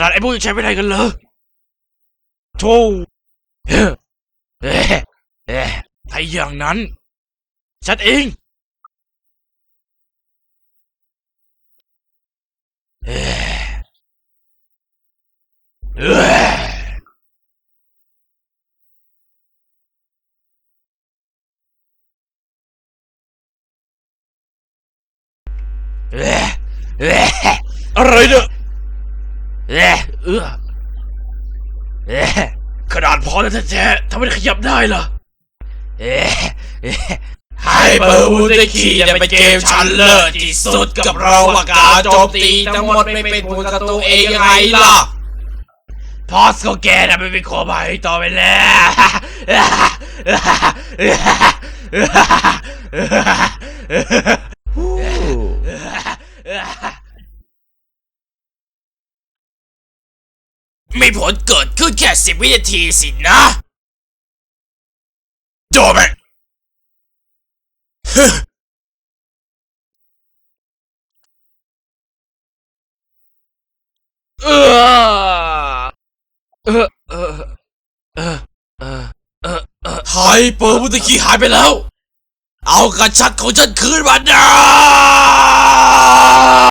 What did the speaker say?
ขนาดไอ้พวกยังใช้ไม่ได้กันเหรอโธ่เฮ้เอ๊ะเอ๊ะถ้าอย่างนั้น ฉันเองเอ๊ะเอ๊ะเออะอะไรเนี่ยเอ๊ะเออเอ๊ะขนาดพอแล้วแท้ๆทำไมขยับได้ล่ะเอ๊ะเอ๊ะให้เบอร์วูดได้ขี่จะเป็นเกมชันเลิศที่สุดกับเราว่าการโจมตีทั้งหมดไม่เป็นผลกับตัวเองยังไงล่ะพอสก็แกน่ะไม่เป็นขอหมายต่อไปแล้ว มีผลเกิดขึ้นแค่สิบวินาทีสินะโดนไหมเออเออเออเออเออเออเออไฮเปอร์วูดได้ขี่หายไปแล้ว เอากระชัดของฉันคืนมานะ